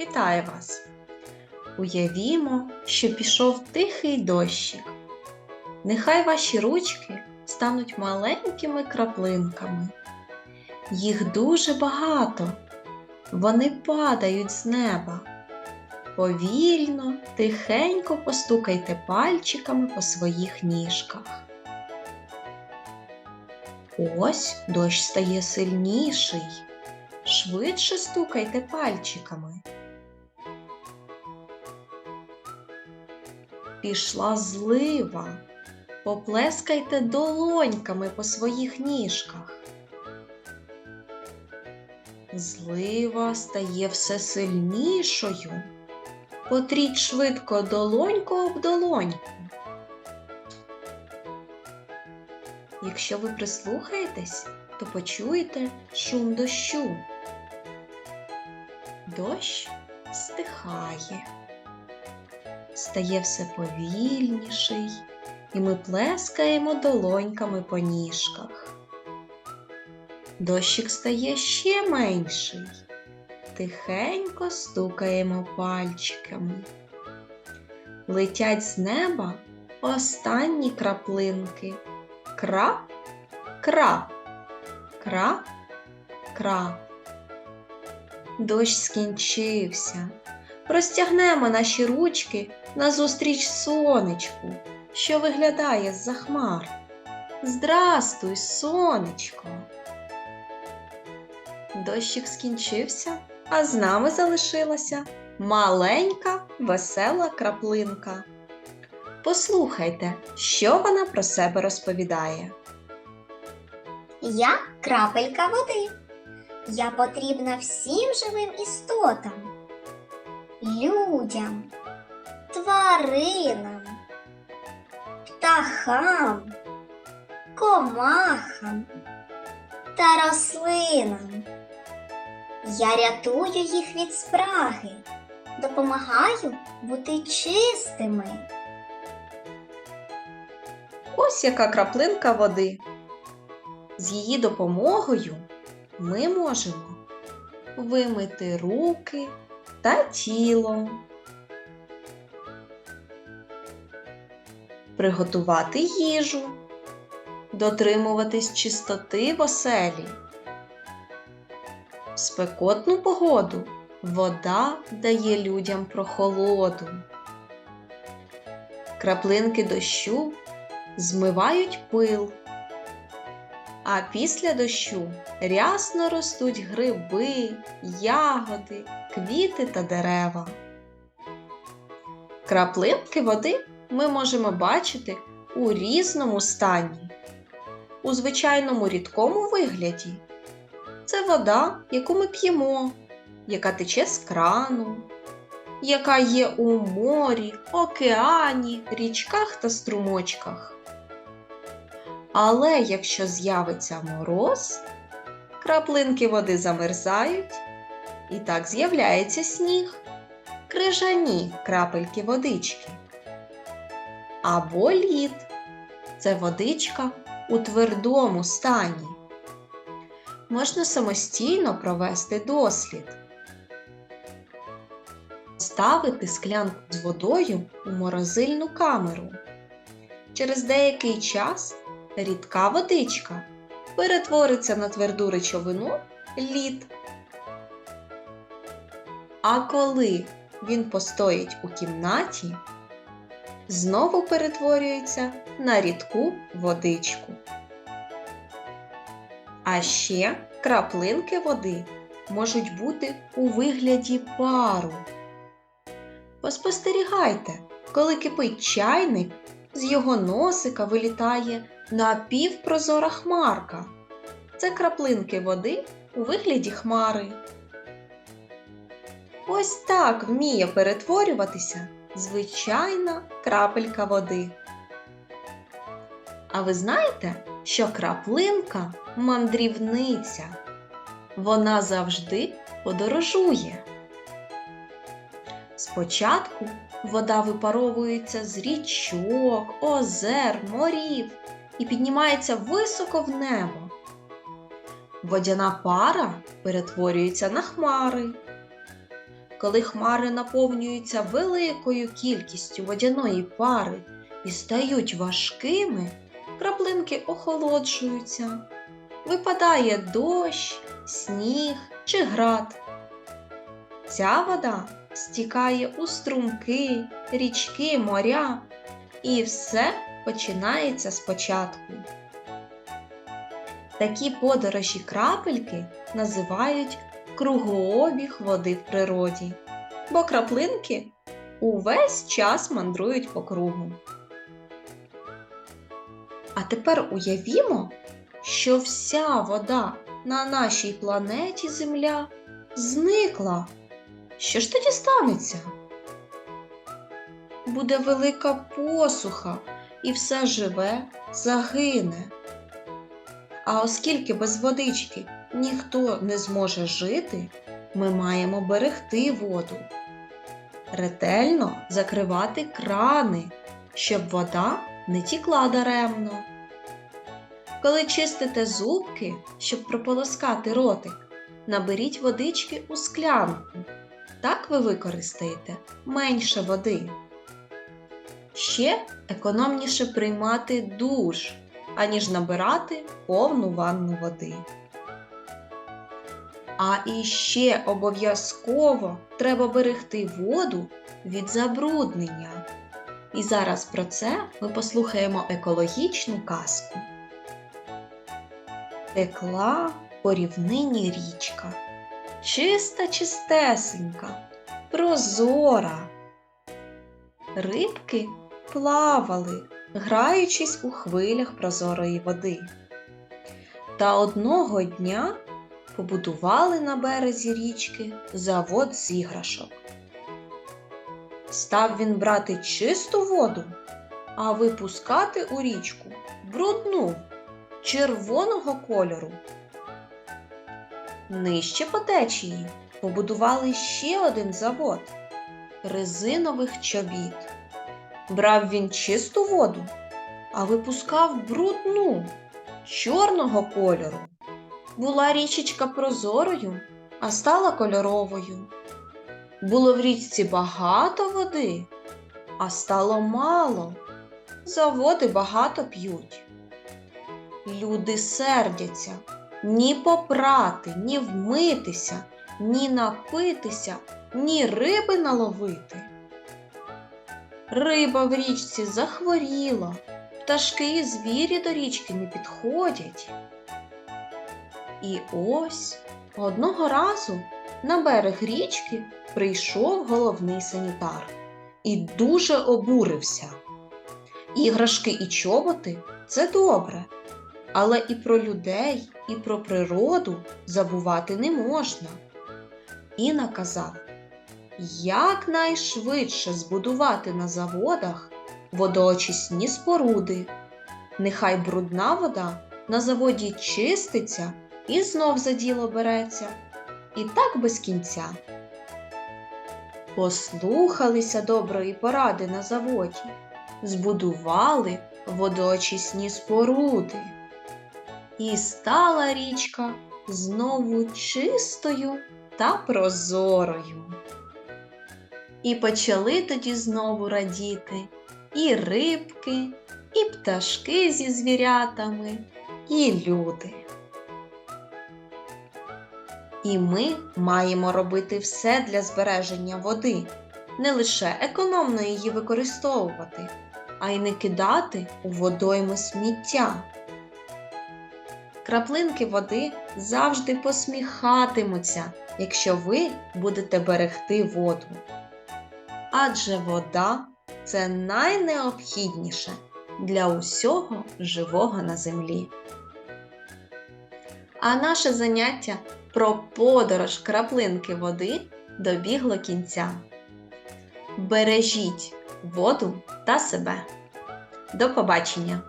Вітаю вас! Уявімо, що пішов тихий дощик. Нехай ваші ручки стануть маленькими краплинками. Їх дуже багато. Вони падають з неба. Повільно, тихенько постукайте пальчиками по своїх ніжках. Ось дощ стає сильніший. Швидше стукайте пальчиками. Пішла злива. Поплескайте долоньками по своїх ніжках. Злива стає все сильнішою. Потріть швидко долоньку об долоньку. Якщо ви прислухаєтесь, то почуєте шум дощу. Дощ стихає, стає все повільніший, і ми плескаємо долоньками по ніжках. Дощик стає ще менший. Тихенько стукаємо пальчиками. Летять з неба останні краплинки. Крап, крап, крап, крап. Дощ скінчився. Простягнемо наші ручки назустріч сонечку, що виглядає з-за хмар. Здрастуй, сонечко! Дощик скінчився, а з нами залишилася маленька весела краплинка. Послухайте, що вона про себе розповідає. Я крапелька води. Я потрібна всім живим істотам, людям, тваринам, птахам, комахам та рослинам. Я рятую їх від спраги, допомагаю бути чистими. Ось яка краплинка води. З її допомогою ми можемо вимити руки та тіло, приготувати їжу, дотримуватись чистоти в оселі. В спекотну погоду вода дає людям прохолоду. Краплинки дощу змивають пил. А після дощу рясно ростуть гриби, ягоди, квіти та дерева. Краплинки води ми можемо бачити у різному стані. У звичайному рідкому вигляді це вода, яку ми п'ємо, яка тече з крану, яка є у морі, океані, річках та струмочках. Але якщо з'явиться мороз, краплинки води замерзають, і так з'являється сніг, крижані крапельки водички. Або лід це водичка у твердому стані. Можна самостійно провести дослід. Ставити склянку з водою у морозильну камеру. Через деякий час рідка водичка перетвориться на тверду речовину лід. А коли він постоїть у кімнаті, знову перетворюється на рідку водичку. А ще краплинки води можуть бути у вигляді пару. Поспостерігайте, коли кипить чайник, з його носика вилітає напівпрозора хмарка. Це краплинки води у вигляді хмари. Ось так вміє перетворюватися звичайна крапелька води. А ви знаєте, що краплинка мандрівниця? Вона завжди подорожує. Спочатку вода випаровується з річок, озер, морів і піднімається високо в небо. Водяна пара перетворюється на хмари. Коли хмари наповнюються великою кількістю водяної пари і стають важкими, краплинки охолоджуються. Випадає дощ, сніг чи град. Ця вода стікає у струмки, річки, моря, і все починається спочатку. Такі подорожі крапельки називають кругообіг води в природі, бо краплинки увесь час мандрують по кругу. А тепер уявімо, що вся вода на нашій планеті Земля зникла. Що ж тоді станеться? Буде велика посуха, і все живе загине. А оскільки без водички ніхто не зможе жити, ми маємо берегти воду, ретельно закривати крани, щоб вода не тікла даремно. Коли чистите зубки, щоб прополоскати ротик, наберіть водички у склянку. Так ви використаєте менше води. Ще економніше приймати душ, аніж набирати повну ванну води. А іще обов'язково треба берегти воду від забруднення. І зараз про це ми послухаємо екологічну казку. Текла по рівнині річка, чиста чистесенька, прозора. Рибки плавали, граючись у хвилях прозорої води. Та одного дня побудували на березі річки завод з іграшок. Став він брати чисту воду, а випускати у річку брудну, червоного кольору. Нижче по течії побудували ще один завод резинових чобіт. Брав він чисту воду, а випускав брудну, чорного кольору. Була річечка прозорою, а стала кольоровою. Було в річці багато води, а стало мало. Заводи багато п'ють. Люди сердяться ні попрати, ні вмитися, ні напитися, ні риби наловити. Риба в річці захворіла, пташки і звірі до річки не підходять. І ось одного разу на берег річки прийшов головний санітар і дуже обурився. Іграшки і чоботи це добре, але і про людей, і про природу забувати не можна. І наказав якнайшвидше збудувати на заводах водоочисні споруди. Нехай брудна вода на заводі чиститься і знов за діло береться. І так без кінця. Послухалися доброї поради на заводі, збудували водоочисні споруди. І стала річка знову чистою та прозорою. І почали тоді знову радіти і рибки, і пташки зі звірятами, і люди. І ми маємо робити все для збереження води, не лише економно її використовувати, а й не кидати у водойми сміття. Краплинки води завжди посміхатимуться, якщо ви будете берегти воду. Адже вода це найнеобхідніше для усього живого на землі. А наше заняття про подорож краплинки води добігло кінця. Бережіть воду та себе. До побачення!